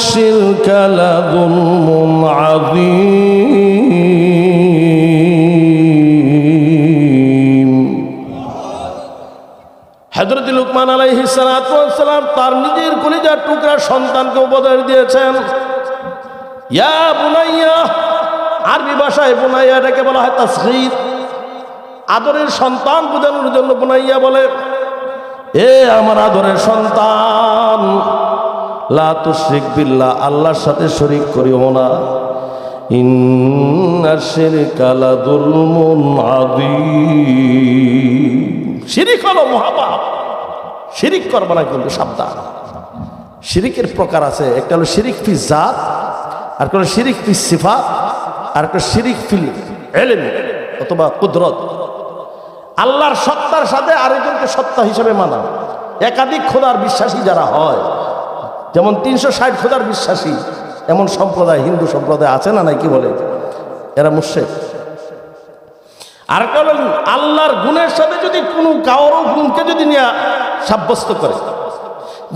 الشرك لظلم عظيم হজরত লুকমান আলাইহি সালাম তার নিজের কলিজার টুকরা সন্তানকে উপদেশ দিয়েছেন ইয়া বুনাইয়া আরবি ভাষায় বুনাইয়া এটাকে বলা হয় তাসগীর আদরের সন্তান বোঝানোর জন্য বুনাইয়া বলে এ আমার আদরের সন্তান লা তুশরিক বিল্লাহ, আল্লাহর সাথে শরীক করিও না। শিরিক হলো মহাপাপ। শিরিক করবে না কিন্তু সাবধান। শিরিকের প্রকার আছে, একটা হলো শিরিক ফি জাত, আর কোনো শিরিক ফি সিফাত, আর একটা শিরিক ফিল এলেম অথবা কুদরত। আল্লাহর সত্তার সাথে আরেকজনকে সত্তা হিসেবে মানা একাধিক খোদার বিশ্বাসী যারা হয় যেমন তিনশো ষাট খোদার বিশ্বাসী, এমন সম্প্রদায়, হিন্দু সম্প্রদায় আছে না নাই, কি বলে? এরা মুর্শেক আর কারণ আল্লাহর গুণের সাথে যদি কোনো কারও গুণকে যদি নিয়ে সাব্যস্ত করে,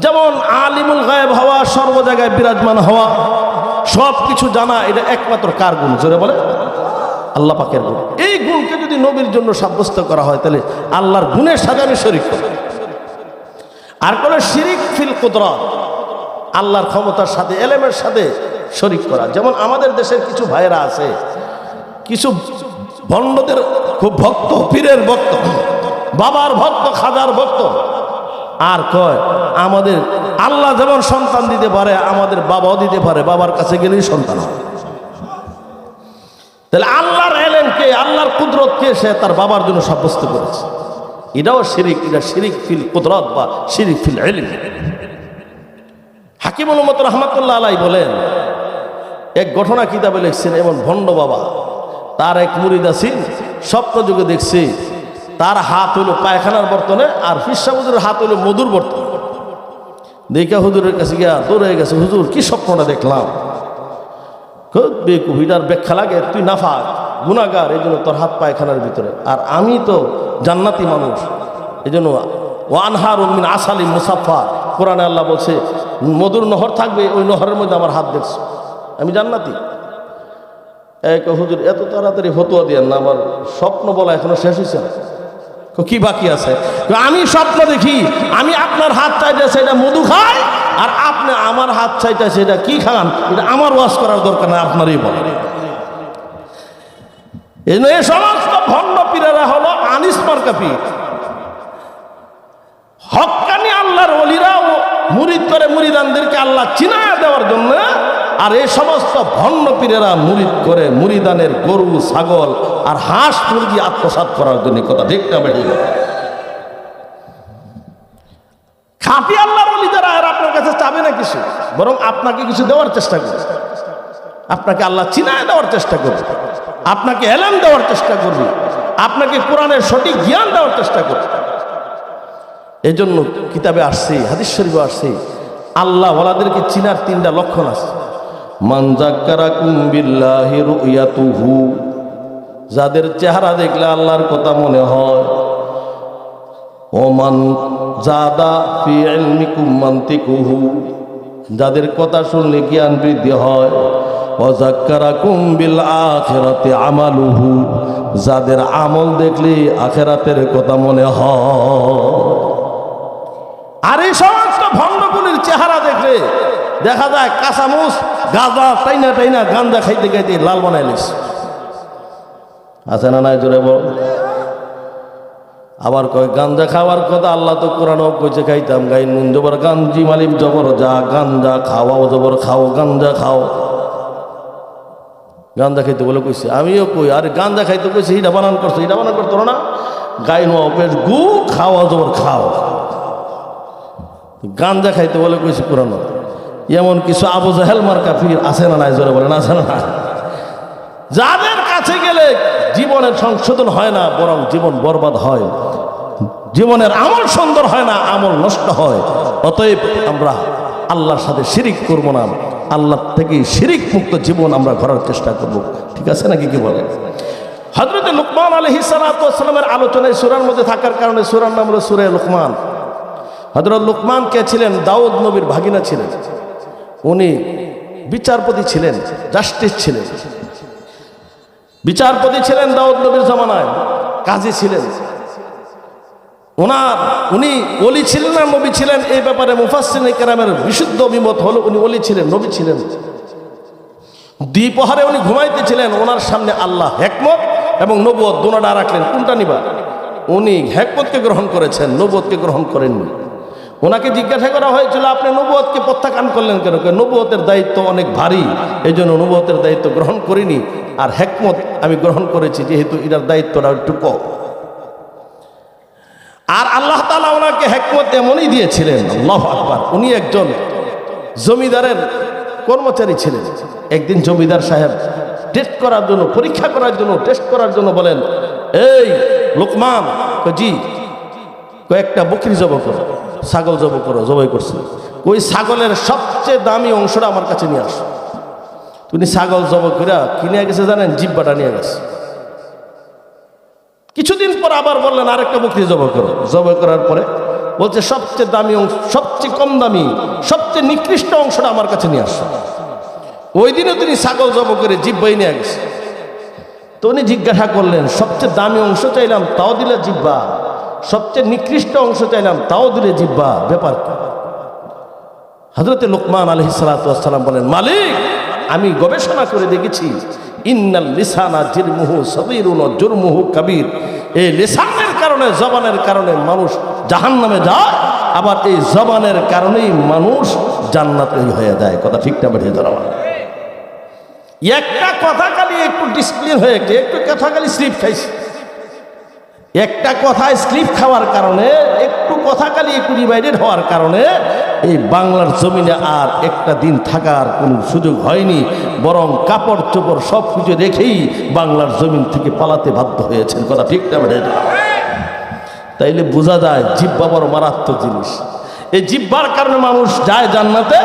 যেমন আলিমুল গায়েব হওয়া, সর্ব জায়গায় বিরাজমান হওয়া সব কিছু জানা, এটা একমাত্র কার গুণ? জোরে বলে। আল্লাহ পাকের গুণ। এই গুণকে যদি নবীর জন্য সাব্যস্ত করা হয়, তাহলে আল্লাহর গুণের সাথে আমি শরিক আর কোনো শিরিক ফিল কুদরত। আল্লাহর ক্ষমতার সাথে, এলেমের সাথে শরিক করা। যেমন আমাদের দেশের কিছু ভাইয়েরা আছে, কিছু ভণ্ডদের খুব ভক্ত, পীরের ভক্ত, বাবার ভক্ত, খাদার ভক্ত। আর কয়, আমাদের আল্লাহ যেমন সন্তান দিতে পারে, আমাদের বাবাও দিতে পারে, বাবার কাছে গেলেই সন্তান তাহলে আল্লাহর এলেনকে আল্লাহর কুদরতকে সে তার বাবার জন্য সাব্যস্ত করেছে। এটাও শিরিক, এটা শিরিক ফিল কুদরত বা শিরিক ফিল এলিম হাকিম মোহাম্মদ রহমতুল্লাহ আলাই বলেন, এক ঘটনা কিতাবে লিখছেন এমন ভণ্ড বাবা, তার এক মুরিদ আছেন স্বপ্ন যুগে দেখছি, তার হাত হইল পায়খানার বর্তনে আর ফিসা হুজুরের হাত হইল মধুর বর্তন। দেখা হুজুরের কাছে গিয়া দৌড়ে গেছে, হুজুর, কি স্বপ্নটা দেখলাম? বেকুহিটার ব্যাখ্যা লাগে, তুই নাফা গুণাগার এই জন্য তোর হাত পায়খানার ভিতরে। আর আমি তো জান্নাতি মানুষ, এই জন্য ওয়ানহার উমিন আসালি মুসাফা কোরআনে আল্লাহ বলছে মধুর নহর থাকবে ওই নহরের মধ্যে আমার হাত দেখছ। আমি জান্নাতি। এক হুজুর এত তাড়াতাড়ি ফতুয়া দিয়ে না আমার স্বপ্ন বলা এখনও শেষ হয়েছে কো, বাকি আছে? আমি স্বপ্ন দেখি আমি আপনার হাত চাইতে সেটা মধু খাই আর আপনি আমার হাত চাইতে সেটা কি খান এটা আমার ওয়াশ করার দরকার না আপনারই বলেন এই সমস্ত ভণ্ড পীরেরা হলো আনিস মার্কা পীর। হকানি আল্লাহর অলিরা ও মুরিদ করে মুরিদানদেরকে আল্লাহ চিনায়া দেওয়ার জন্য, আর এই সমস্ত ভণ্ড পীরেরা মুরিদ করে মুরিদানের গরু, ছাগল আর হাঁস মুরগি আত্মসাৎ করার জন্য কথা দেখতে গেল খাঁটি আল্লাহর আর আপনার কাছে চাবে না কিছু? বরং আপনাকে কিছু দেওয়ার চেষ্টা করবে। আপনাকে আল্লাহ চিনায় দেওয়ার চেষ্টা করবে। আপনাকে এলাম দেওয়ার চেষ্টা করবে। আপনাকে কোরআনের সঠিক জ্ঞান দেওয়ার চেষ্টা করবে। এই জন্য কিতাবে আসছে, হাদিস শরীফে আসছে। আল্লাহ ওয়ালাদেরকে চিনার তিনটা লক্ষণ আছে। মানজাক্কারাকুম বিল্লাহি রুয়াতুহু যাদের চেহারা দেখলে আল্লাহর কথা মনে হয়। ওমান জাদা ফি ইলমিকুম মান্তিকুহু, যাদের কথা শুনলে জ্ঞান বৃদ্ধি হয়। অজাক্কারাকুম বিল আখিরাতে আমালুহু, যাদের আমল দেখলে আখেরাতের কথা মনে হয় আর এই সমস্ত ভণ্ডগুলির দেখলে দেখা যায় কাঁচামুচ, গাঁজা, টাইনা টাইনা গান্দা খাইতে খাইতে লাল বানাইলিস আছে না নাই জোরে বল? আবার কয় গাঞ্জা খাওয়ার কথা আল্লাহ তো কোরআন কইছে, খাইতাম গাই নুন জবর। গাঞ্জি মালিম জবর, যা গাঞ্জা খাওয়াও জবর, খাও গাঞ্জা খাও। গাঞ্জা খাইতে বলে কইছে, আমিও কই, আরে গাঞ্জা খাইতে কইছে এটা বানান করছে এটা বানান করতো না? গাই নোয়া গু, খাওয়া জবর, খাও। গাঞ্জা খাইতে বলে কইছে কোরআন এমন কিছু আবু জাহেল মার কাফির আছে না নাই? জোরে বলেন, আছে না না যাদের কাছে গেলে জীবনের সংশোধন হয় না, বরং জীবন বরবাদ হয়। জীবনের আমল সুন্দর হয় না, আমল নষ্ট হয়। অতএব আমরা আল্লাহর সাথে শিরিক করব না। আল্লাহ থেকে শিরিক মুক্ত জীবন আমরা করার চেষ্টা করব। ঠিক আছে নাকি কি বলে হজরত লুকমান আলহি সালাতামের আলোচনায় সুরার মধ্যে থাকার কারণে সুরার নাম হলো সুরে লুকমান। হজরত লুকমান কে ছিলেন? দাউদ নবীর ভাগিনা ছিলেন। উনি বিচারপতি ছিলেন জাস্টিস ছিলেন। বিচারপতি ছিলেন দাউদ নবীর জামানায়, কাজী ছিলেন। ওনার উনি অলি ছিলেন না, নবী ছিলেন? এই ব্যাপারে মুফাসিন কেরামের বিশুদ্ধ অভিমত হলো উনি অলি ছিলেন, নবী ছিলেন। দ্বিপহারে উনি ঘুমাইতেছিলেন ওনার সামনে আল্লাহ হেকমত এবং নবুয়ত দোনাডা রাখলেন। কোনটা নিবা? উনি হেকমতকে গ্রহণ করেছেন নবুয়তকে গ্রহণ করেননি। ওনাকে জিজ্ঞাসা করা হয়েছিল, আপনি নবুয়তকে প্রত্যাখ্যান করলেন কেন? নবুয়তের দায়িত্ব অনেক ভারী এই জন্য নবুয়তের দায়িত্ব গ্রহণ করিনি আর হেকমত আমি গ্রহণ করেছি, যেহেতু এটার দায়িত্বটা একটু কম। আর আল্লাহ তালা ওনাকে হেকমত এমনই দিয়েছিলেন, আল্লাহ আকবার, উনি একজন জমিদারের কর্মচারী ছিলেন। একদিন জমিদার সাহেব টেস্ট করার জন্য, পরীক্ষা করার জন্য টেস্ট করার জন্য বলেন, এই লোকমান জি কয়েকটা বকরি জব করো, ছাগল জব করো, জবাই করছে। ওই ছাগলের সবচেয়ে দামি অংশটা আমার কাছে নিয়ে আসো। তুমি ছাগল জব করে কিনে গেছে জানেন? জিব্বাটা নিয়ে গেছে। কিছুদিন পর আবার বললেন, আরেকটা বকরি জবাই করো। জবাই করার পরে বলছে, সবচেয়ে দামি অংশ, সবচেয়ে কম দামি, সবচেয়ে নিকৃষ্ট অংশটা আমার কাছে নিয়ে আসো। ওই দিনও তিনি ছাগল জব করে জিব্বাই নিয়ে গেছে। তো উনি জিজ্ঞাসা করলেন, সবচেয়ে দামি অংশ চাইলাম, তাও দিলে জিব্বা? সবচেয়ে নিকৃষ্ট অংশ চাইলাম তাও দিলে জিব্বা, ব্যাপার? হজরতে লোকমান আলহি সালাতাম বলেন, মালিক, আমি গবেষণা করে দেখেছি লিসানা কবির। এই কারণে, জবানের কারণে মানুষ আবার এই জবানের কারণেই মানুষ হয়ে যায়। কথা একটা কথা একটু হয়ে একটু কথা খালি স্লিপ খাইছে। একটা কথায় স্লিপ খাওয়ার কারণে, একটু কথা খালি একটু ডিভাইডেড হওয়ার কারণে, এই বাংলার জমিনে আর একটা দিন থাকার কোনো সুযোগ হয়নি, বরং কাপড় চোপড় সব কিছু রেখেই বাংলার জমিন থেকে পালাতে বাধ্য হয়েছেন। কথা ঠিকটা বেড়ে তাইলে বোঝা যায় জিব্বা বড় মারাত্মক জিনিস। এই জিব্বার কারণে মানুষ যায় জান্নাতে,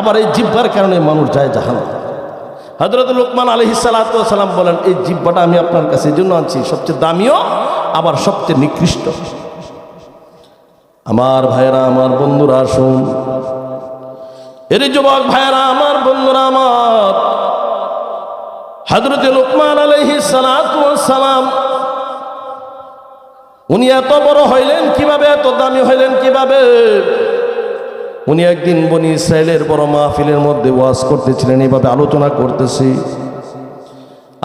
আবার এই জিব্বার কারণে মানুষ যায় জাহান্নাতে। হজরত লোকমান আলহি সালাম বলেন, এই জিব্বাটা আমি আপনার কাছে এই জন্য আনছি, সবচেয়ে দামিও আবার সবচেয়ে নিকৃষ্ট। আমার ভাইরা আমার বন্ধুরা শুন এর যুবক ভাইরা আমার বন্ধুরা, আমার। হজরত লোকমান আলহি সালাম, উনি এত বড় হইলেন কীভাবে, এত দামি হইলেন কীভাবে? উনি একদিন বনি ইসরায়েলের বড় মাহফিলের মধ্যে ওয়াজ করতেছিলেন, এইভাবে আলোচনা করতেছি।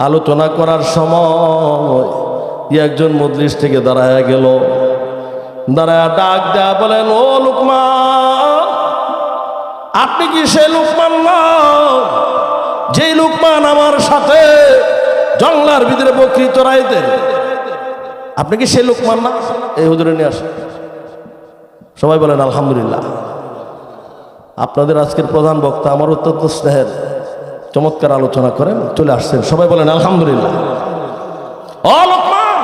আলোচনা করার সময় একজন মজলিস থেকে দাঁড়ায় গেল। দাঁড়ায় ডাক দেয়া বলেন, ও লুকমান, আপনি কি সে লুকমান না? যে লুকমান আমার সাথে জঙ্গলার ভিতরে বকরি চড়াইতেন আপনি কি সে লুকমান না? এই হুজুরে নিয়ে আসেন। সবাই বলেন, আলহামদুলিল্লাহ। আপনাদের আজকের প্রধান বক্তা আমার অত্যন্ত স্নেহের, চমৎকার আলোচনা করেন, চলে আসছেন। সবাই বলেন, আলহামদুলিল্লাহ ও লোকমান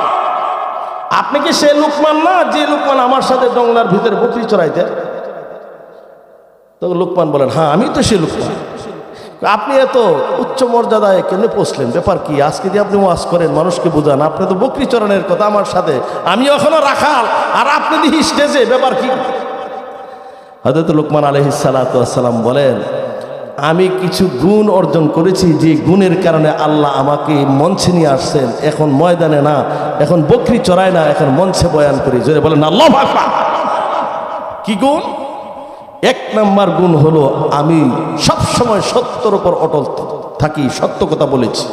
আপনি কি সে লোকমান না, যে লোকমান আমার সাথে ডংলার ভিতরে বকরি চড়াইতে? তো লোকমান বলেন হ্যাঁ আমি তো সে লোকমান। আপনি এত উচ্চ মর্যাদায় কেন পৌঁছলেন? ব্যাপার কি? আজকে দিয়ে আপনি ওয়াজ করেন, মানুষকে বুঝান, আপনি তো বকরি চরণের কথা আমার সাথে। আমি এখনও রাখাল, আর আপনি দিহি স্টেজে, ব্যাপার কি? হজরত লোকমান আলহিসাল্লাম বলেন আমি কিছু গুণ অর্জন করেছি যে গুণের কারণে আল্লাহ আমাকে মঞ্চে নিয়ে আসছেন। এখন ময়দানে না, এখন বকরি চড়ায় না, এখন মঞ্চে বয়ান করি। জোরে বলেন, আল্লাহ। কি গুণ? এক নাম্বার গুণ হলো আমি সব সময় সত্যর উপর অটল থাকি, সত্য কথা বলেছি।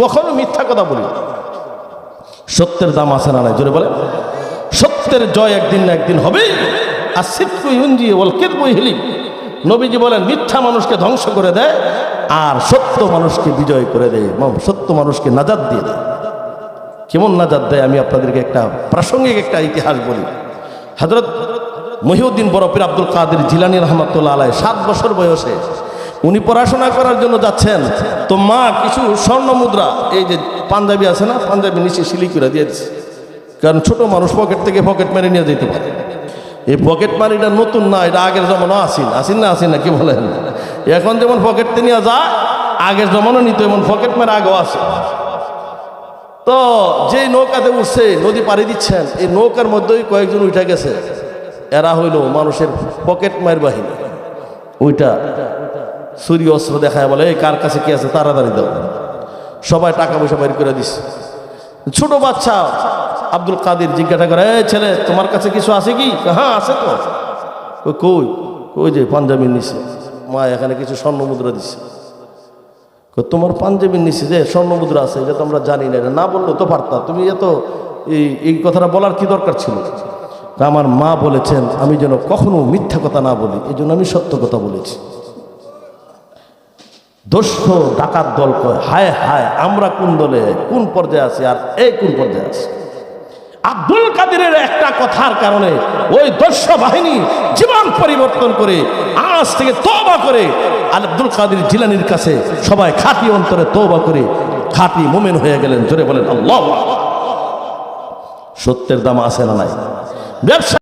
কখনো মিথ্যা কথা বলি সত্যের দাম আছে না নাই? জোরে বলে সত্যের জয় একদিন না একদিন হবে আর সিদ্ধ ইঞ্জি বল কেতবই হিলি নবীজি বলেন, মিথ্যা মানুষকে ধ্বংস করে দেয় আর সত্য মানুষকে বিজয় করে দেয়। সত্য মানুষকে নাজাদ দিয়ে দেয়। কেমন নাজাদ দেয়? আমি আপনাদেরকে একটা প্রাসঙ্গিক একটা ইতিহাস বলি। হজরত মহিউদ্দিন বরফের আব্দুল কাদের জিলানি রহমতুল্লাহ আলাই সাত বছর বয়সে উনি পড়াশোনা করার জন্য যাচ্ছেন। তো মা কিছু স্বর্ণ মুদ্রা, এই যে পাঞ্জাবি আছে না, পাঞ্জাবি নিচে সিলি করে দিয়ে দিচ্ছে কারণ ছোট মানুষ পকেট থেকে পকেট মেরে নিয়ে যেতে পারে। এই পকেট মারিটা নতুন না, এটা আগের জমানো আসিন আসিন না আসিন না, কি বলেন? এখন যেমন পকেটতে নিয়ে যায়, আগের জমানো নিত, এমন পকেট মারে আগেও আসে তো যে নৌকাতে উঠছে, নদী পাড়ি দিচ্ছেন, এই নৌকার মধ্যেই কয়েকজন উঠে গেছে। এরা হইল মানুষের পকেট মায়ের বাহিনী। ওইটা সূর্য অস্ত্র দেখায় বলে, এই কার কাছে কি আছে, তাড়াতাড়ি দাও। সবাই টাকা পয়সা বের করে দিস ছোট বাচ্চা আব্দুল কাদের জিজ্ঞাসা করে ছেলে তোমার কাছে কিছু আছে কি? হ্যাঁ আছে তো। কই, কই যে পাঞ্জাবির নিচে মা এখানে কিছু স্বর্ণ মুদ্রা কই, তোমার পাঞ্জাবির নিচে যে স্বর্ণ মুদ্রা আছে এটা তো আমরা জানি না এটা না বললে তো পারতা। তুমি এত এই এই কথাটা বলার কি দরকার ছিল? আমার মা বলেছেন আমি যেন কখনো মিথ্যা কথা না বলি এই জন্য আমি সত্য কথা বলেছি। দস্য ডাকাত দল কয় হায় হায় আমরা কোন দলে কোন পর্যায়ে আছি আর এই কোন পর্যায়ে আছি? আব্দুল কাদেরের একটা কথার কারণে ওই দস্য বাহিনী জীবন পরিবর্তন করে আজ থেকে তোবা করে আব্দুল কাদের জিলানির কাছে সবাই খাঁটি অন্তরে তোবা করে খাঁটি মোমেন হয়ে গেলেন। জোরে বলেন সত্যের দাম আসে না নাই? ব্যবসা